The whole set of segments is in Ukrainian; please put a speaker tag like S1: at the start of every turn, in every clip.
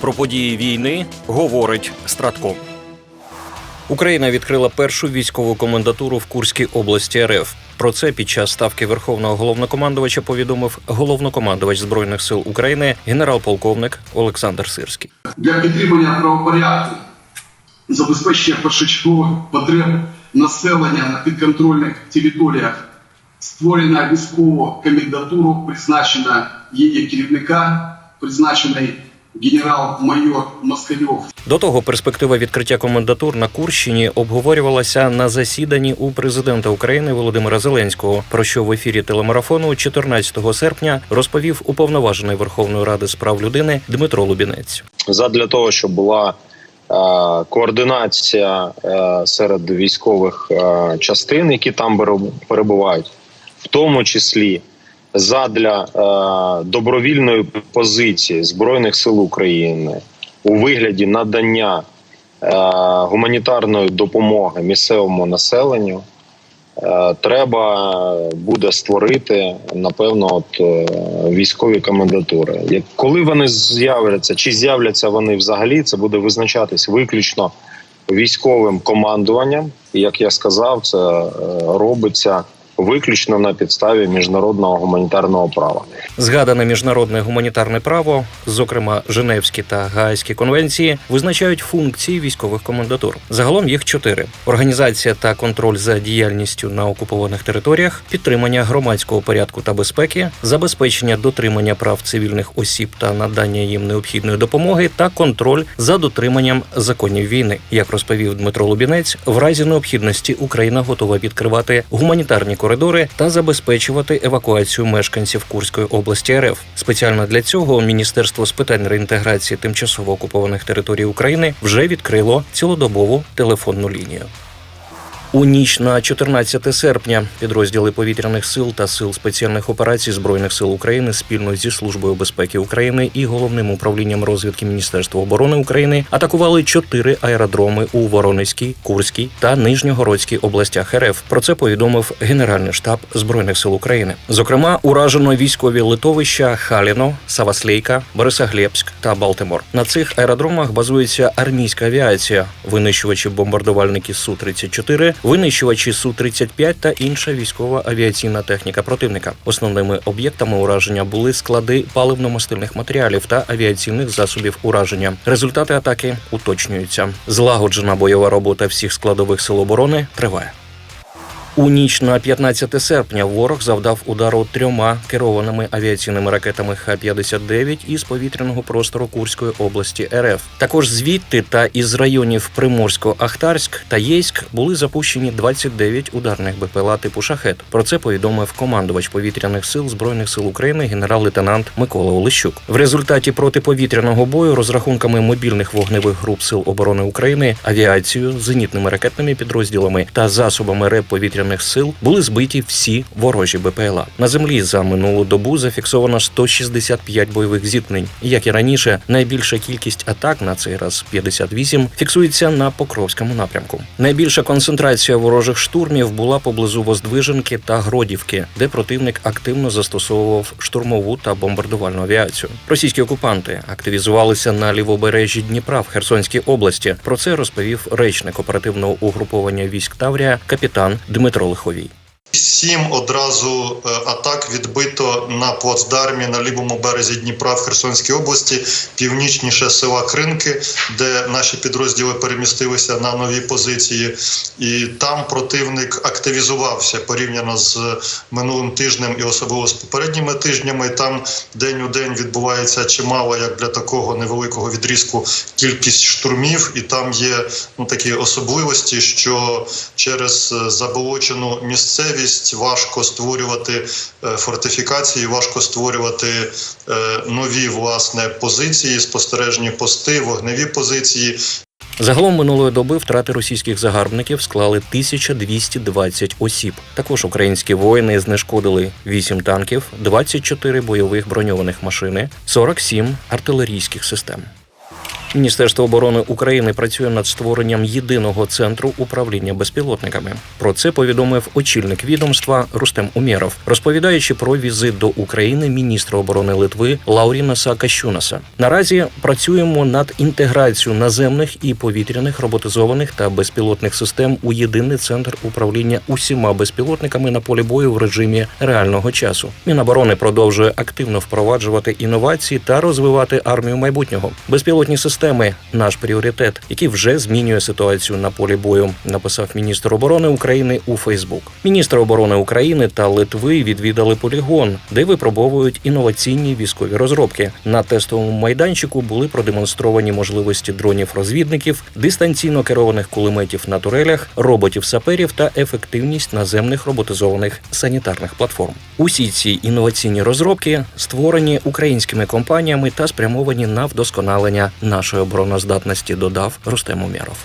S1: Про події війни говорить Стратко. Україна відкрила першу військову комендатуру в Курській області РФ. Про це під час ставки верховного головнокомандувача повідомив головнокомандувач збройних сил України генерал-полковник Олександр Сирський.
S2: для підтримання правопорядку, забезпечення першочергових потреб населення на підконтрольних територіях, створена військову комендатуру, призначена її керівника, призначений генерал-майор Москальов.
S1: До того перспектива відкриття комендатур на Курщині обговорювалася на засіданні у президента України Володимира Зеленського, про що в ефірі телемарафону 14 серпня розповів уповноважений Верховної Ради з прав людини Дмитро Лубінець.
S3: задля того, щоб була е, координація е, серед військових е, частин, які там беру- перебувають, в тому числі задля е, добровільної позиції збройних сил України у вигляді надання е, гуманітарної допомоги місцевому населенню. Е, Треба буде створити напевно от е, військові комендатури. Як коли вони з'являться, чи з'являться вони взагалі, це буде визначатись виключно військовим командуванням. І як я сказав, це е, робиться виключно на підставі міжнародного гуманітарного права.
S1: Згадане міжнародне гуманітарне право, зокрема Женевські та Гаазькі конвенції, визначають функції військових комендатур. Загалом їх чотири: організація та контроль за діяльністю на окупованих територіях, підтримання громадського порядку та безпеки, забезпечення дотримання прав цивільних осіб та надання їм необхідної допомоги, та контроль за дотриманням законів війни. Як розповів Дмитро Лубінець, в разі необхідності Україна готова відкривати гуманітарні коридори та забезпечувати евакуацію мешканців Курської області РФ. Спеціально для цього Міністерство з питань реінтеграції тимчасово окупованих територій України вже відкрило цілодобову телефонну лінію. У ніч на 14 серпня підрозділи повітряних сил та сил спеціальних операцій збройних сил України спільно зі службою безпеки України і головним управлінням розвідки Міністерства оборони України атакували чотири аеродроми у Воронезькій, Курській та Нижньогородській областях РФ. Про це повідомив Генеральний штаб збройних сил України. Зокрема, уражено військові литовища Халіно, Саваслейка, Борисоглебськ та Балтимор. На цих аеродромах базується армійська авіація, винищувачі бомбардувальники су 34 винищувачі су 35 та інша військова авіаційна техніка противника. Основними об'єктами ураження були склади паливно-мастильних матеріалів та авіаційних засобів ураження. Результати атаки уточнюються. Злагоджена бойова робота всіх складових сил оборони триває. У ніч на 15 серпня ворог завдав удару трьома керованими авіаційними ракетами Х-59 із повітряного простору Курської області РФ. Також звідти та із районів Приморсько-Ахтарськ та Єйськ були запущені 29 ударних БПЛА типу шахет. Про це повідомив командувач повітряних сил збройних сил України генерал-лейтенант Микола Олещук. В результаті протиповітряного бою розрахунками мобільних вогневих груп сил оборони України, авіацією, зенітними ракетними підрозділами та засобами РЕП повітряних сил були збиті всі ворожі БПЛА. На землі за минулу добу зафіксовано 165 бойових зіткнень. Як і раніше, найбільша кількість атак на цей раз 58, фіксується на Покровському напрямку. Найбільша концентрація ворожих штурмів була поблизу Воздвиженки та Гродівки, де противник активно застосовував штурмову та бомбардувальну авіацію. Російські окупанти активізувалися на лівобережжі Дніпра в Херсонській області. Про це розповів речник оперативного угруповання військ Таврія капітан Дмитро Лиховій.
S4: Сім одразу е, атак відбито на плацдармі на лівому березі Дніпра в Херсонській області, північніше села Кринки, де наші підрозділи перемістилися на нові позиції, і там противник активізувався порівняно з минулим тижнем і особливо з попередніми тижнями. Там день у день відбувається чимало, як для такого невеликого відрізку, кількість штурмів, і там є ну такі особливості, що через е, заболочену місцевість важко створювати е, фортифікації, важко створювати е, нові власне позиції, спостережні пости, вогневі позиції.
S1: Загалом минулої доби втрати російських загарбників склали 1220 осіб. Також українські воїни знешкодили 8 танків, 24 бойових броньованих машини, 47 артилерійських систем. Міністерство оборони України працює над створенням єдиного центру управління безпілотниками. Про це повідомив очільник відомства Рустем Умєров, розповідаючи про візит до України міністра оборони Литви Лаурінаса Кащунаса. Наразі працюємо над інтеграцією наземних і повітряних роботизованих та безпілотних систем у єдиний центр управління усіма безпілотниками на полі бою в режимі реального часу. Міноборони продовжує активно впроваджувати інновації та розвивати армію майбутнього. Безпілотні системи наш пріоритет, який вже змінює ситуацію на полі бою, написав міністр оборони України у Фейсбук. Міністр оборони України та Литви відвідали полігон, де випробовують інноваційні військові розробки. На тестовому майданчику були продемонстровані можливості дронів-розвідників, дистанційно керованих кулеметів на турелях, роботів-саперів та ефективність наземних роботизованих санітарних платформ. Усі ці інноваційні розробки створені українськими компаніями та спрямовані на вдосконалення нашої обороноздатності, додав Рустем Умєров.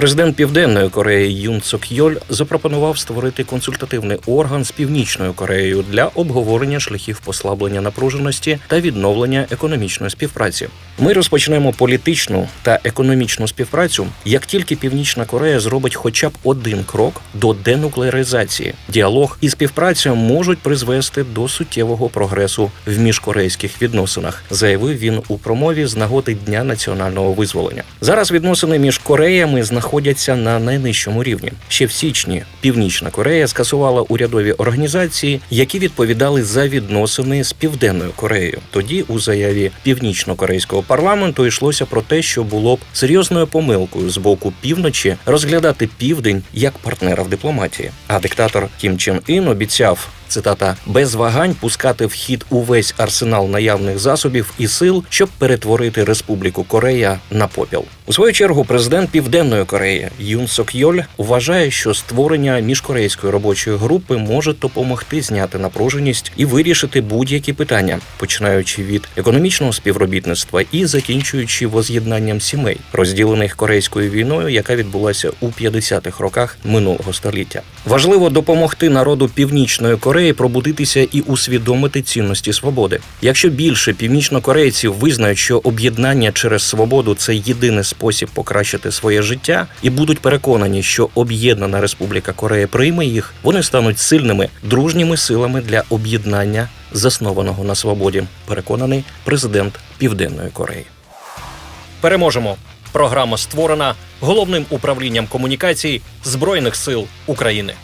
S1: Президент Південної Кореї Юн Цок Йоль запропонував створити консультативний орган з Північною Кореєю для обговорення шляхів послаблення напруженості та відновлення економічної співпраці. Ми розпочнемо політичну та економічну співпрацю, як тільки Північна Корея зробить хоча б один крок до денуклеаризації. Діалог і співпраця можуть призвести до суттєвого прогресу в міжкорейських відносинах, заявив він у промові з нагоди Дня національного визволення. Зараз відносини між Кореями знаходяться на найнижчому рівні. Ще в січні Північна Корея скасувала урядові організації, які відповідали за відносини з Південною Кореєю. Тоді у заяві північно-корейського парламенту йшлося про те, що було б серйозною помилкою з боку півночі розглядати південь як партнера в дипломатії. А диктатор Кім Чен Ін обіцяв. Цитата без вагань пускати в хід увесь арсенал наявних засобів і сил, щоб перетворити Республіку Корея на попіл. У свою чергу президент Південної Кореї Юн Сок Йоль вважає, що створення міжкорейської робочої групи може допомогти зняти напруженість і вирішити будь-які питання, починаючи від економічного співробітництва і закінчуючи воз'єднанням сімей, розділених корейською війною, яка відбулася у 50-х роках минулого століття. Важливо допомогти народу Північної Кореї пробудитися і усвідомити цінності свободи. Якщо більше північнокорейців визнають, що об'єднання через свободу це єдиний спосіб покращити своє життя, і будуть переконані, що об'єднана Республіка Корея прийме їх, вони стануть сильними дружніми силами для об'єднання, заснованого на свободі. Переконаний президент Південної Кореї. Переможемо. Програма створена головним управлінням комунікацій Збройних сил України.